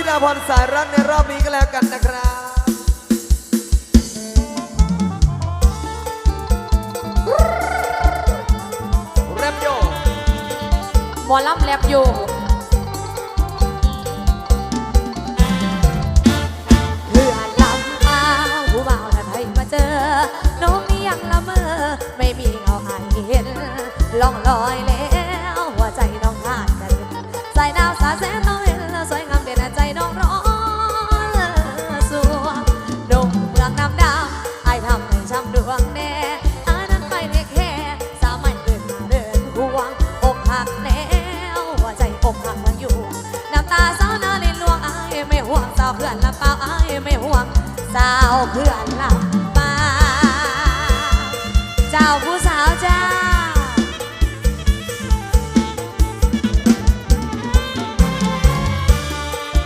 ธิดาพรสายรักในรอบนี้ก็แล้วกันนะครับแรปโยหมอลำแลบอยเพื่อนลำมาผู้บ่าวถ้าไทยมาเจอ น้องนี่ยังละเมอ ไม่มีเงาอายเห็นล่องลอยแล้ว สาวเพื่อนลำเปล่าเจ้าผู้สาวจ้า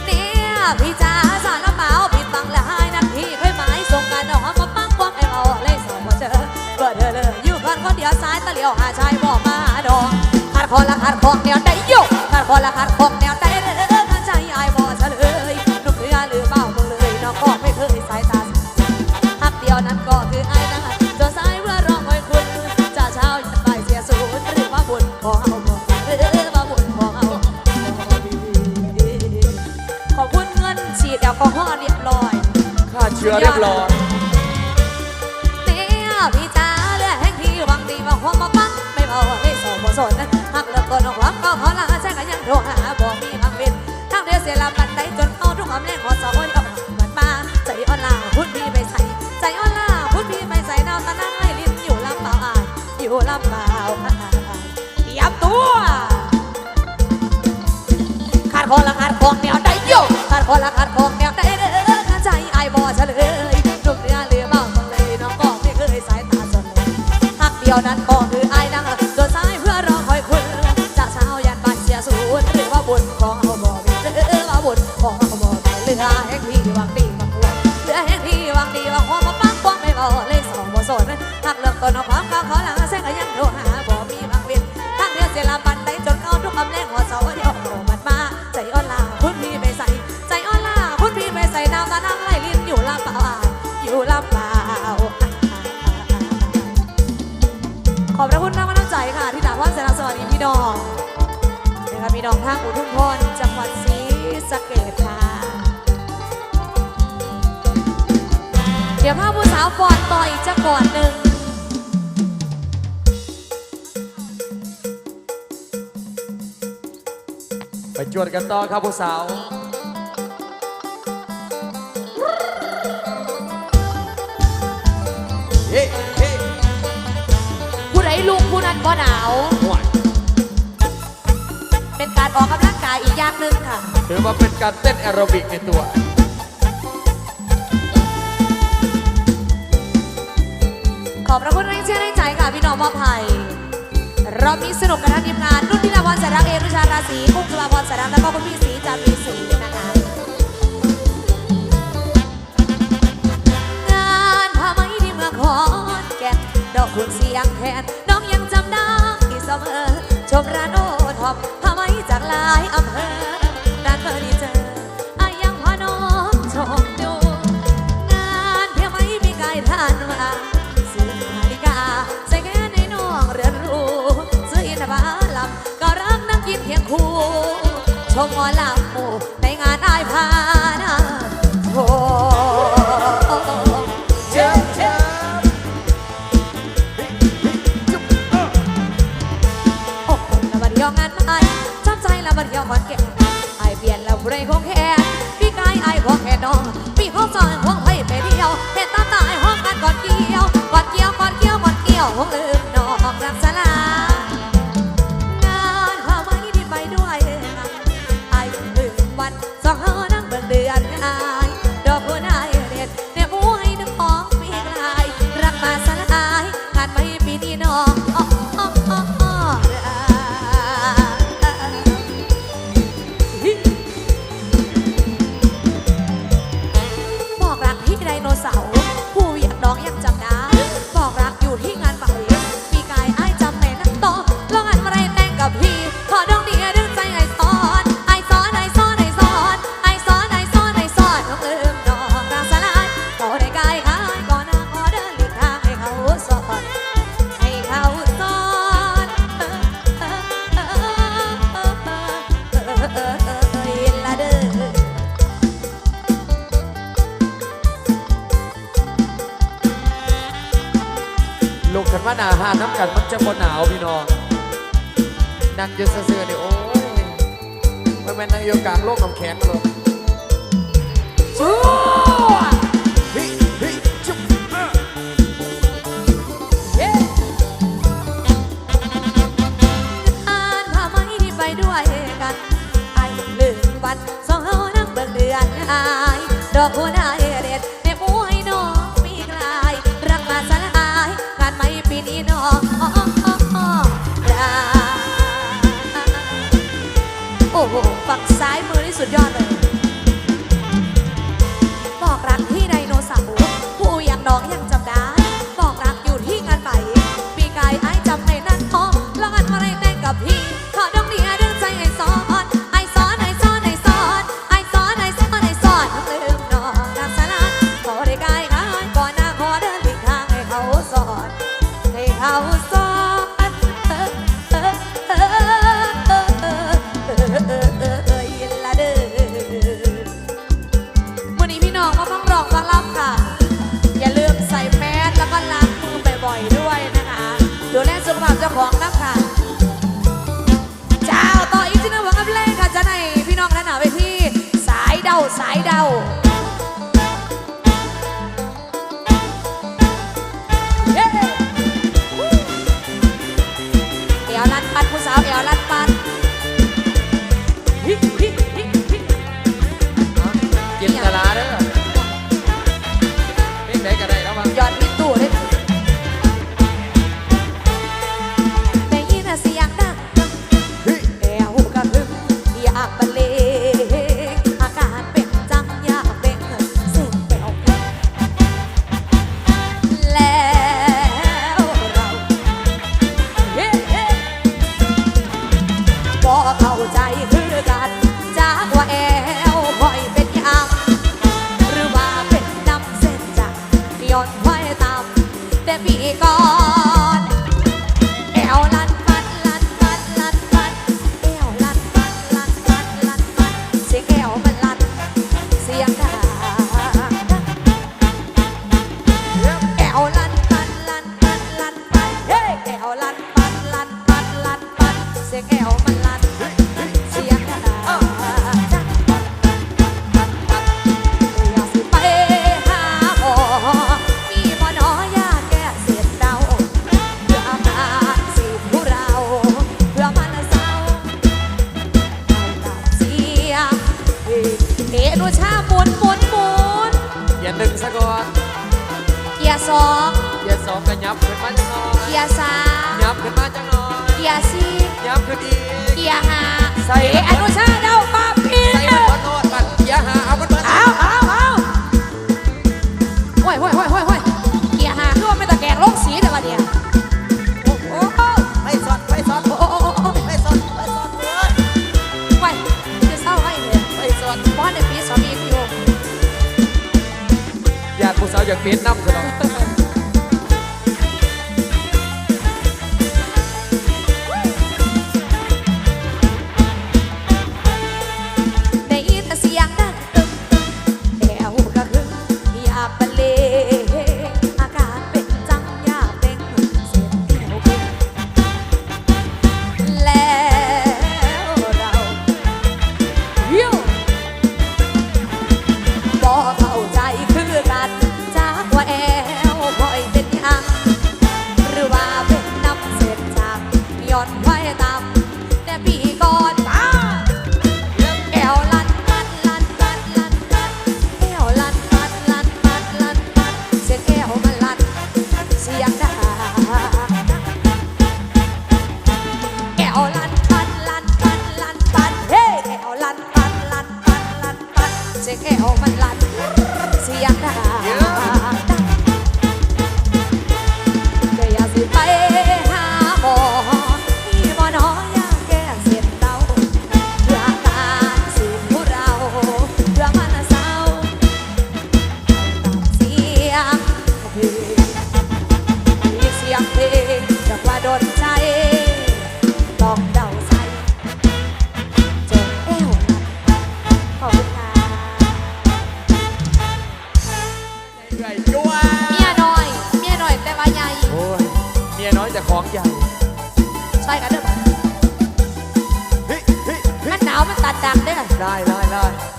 เนี่ยพี่จ๋าสารเปล่าผิดบังหลายนักพี่เคยหมายส่งกันหอมมาปังความไอ้เอาเลยสองมาเจอเปิดเธอเลยอยู่คนคนเดียวซ้ายตะเหลียวหาชายบอกมาดองขาดคอละขาดของแนวใดโยกขาดคอละขาดของแนวใด เรียบร้อยเนี่ยพี่จ้าเลือกแห้งที่วังดีว่าความมาปังไม่เบาไม่สมบูสนหักเลิกต้นของความก็ขอลาใช่กันยังโทรหาบ่มีบางเว้นทางเดียวเสียลำบันไดจนเอาทุกคำแรงขอสาวเอาเหมือนมาใจอ่อนลาพุดพี่ไปใส่ใจอ่อนลาพุดพี่ไปใส่ดาวตะนั่งให้ลิ้นอยู่ลำเปล่าอายอยู่ลำเปล่ายเตรียมตัวขาดคอละขาดของแนวใดโยขาดคอละขาดขอ เดียวนั้น ไปจวดกันต่อครับผู้สาวเฮ้เฮ้ผู้ใดลุกผู้นั้นก็หนาว ห่วยเป็นการออกกำลังกายอีกอย่างหนึ่งค่ะ ถือว่าเป็นการเต้นแอโรบิกในตัว ขอบพระคุณแรงเชื่อแรงใจค่ะพี่น้องมอภัย รอบนี้สนุกกันทั้งทีมงาน นุ่นทิลาพรสารักเอรุชาราศีกุ้งสุภาพรสารักแล้วก็คุณพี่ศรีจารีศรีนะคะงานผ้าไหมที่เมืองขอนแก่นดอกคุณเสียงแทนน้องยังจำได้เสมอชมร้านโอทอปผ้าไหมจากหลายอำเภอร้านเฟอร์นิเจอร์ ชมหมอลำหมู่ในงานอายพานาโชว์เชิญเชิญโอ้หละบัดยวงานไอ้ชอบใจละบัดเดียวขอนแก่ไอ้เปลี่ยนแล้วผู้ใดคงแค่พี่กายไอ้พวกแค่น้องพี่ห้องจอยของ กันมันจะบ่หนาวพี่น้องนั่งยู่เสื้อๆนี่โอ้ยมันเป็นนางโยกกลางโลกน้ำแข็งเลย ฝั่งซ้ายมือที่สุดยอดเลย บอกรักที่ไดโนเสาร์ผู้ยังน้องยังจำได้ บอกรักอยู่ที่งานไหปีกายไอ้จำในนั้นพอแล้วกันมาไรแน่กับพี่ขอดองดีไอ้ดึงใจไอซ้อนไอซ้อนไอซ้อนไอซ้อนไอซ้อนไอซ้อนไอซ้อนลืมน้องนำสาระขอได้กายงานก่อนน้าขอเดินทิศทางให้เขาสอนให้เขาสอน ของใหญ่ใช่กันเด้อเฮ้ยเฮ้ยเฮ้มัยนหนาวมันตัดดังเด้อได้ได้ได้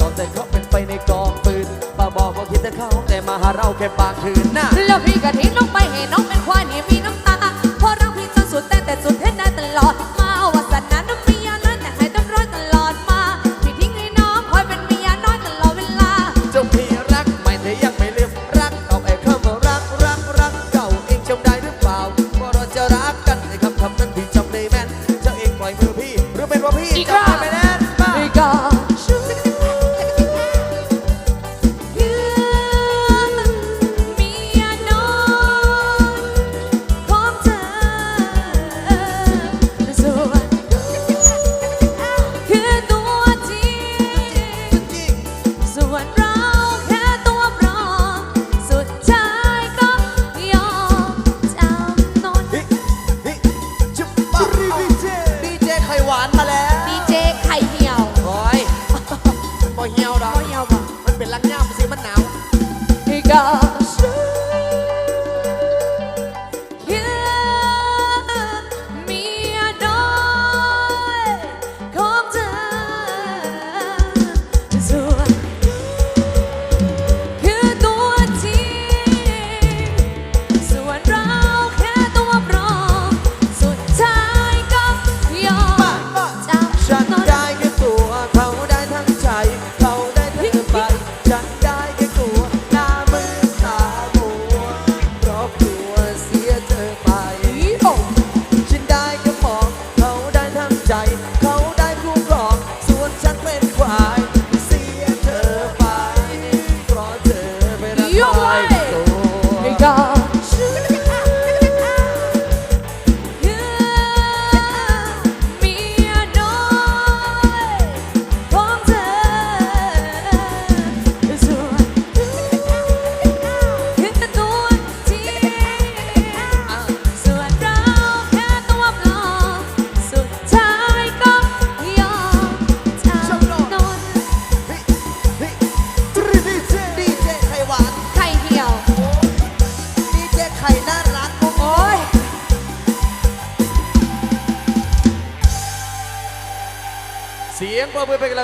ตอนแต่เขาเป็นไฟในกองปืนป้าบอกว่าคิดแต่เขาแต่มาหาเราแค่บางคืนน่ะแล้วพี่ก็ทิ้งน้องไปให้น้องเป็นควายนี่มีน้ำตาเพราะรักพี่จนสุดแต่แต่สุดเห็นได้ตลอด มาว่าสันนั้นน้องเมียน้อยแต่ให้ต้องร้อยตลอดมา พี่ทิ้งให้น้องคอยเป็นเมียน้อยตลอดเวลา เจ้าพี่รักไม่แต่ยังไม่ลืมรักเอาไอ้คำว่ารักรักรักเก่าเองจำได้หรือเปล่าว่าเราจะรักกันไอ้คำคำนั้นพี่จำได้แม่นเจ้าเองปล่อยมือพี่หรือเป็นว่าพี่อีกจำ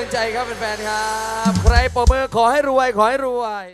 ำลังใจครับแฟนๆครับ ใครปรบมือขอให้รวยขอให้รวย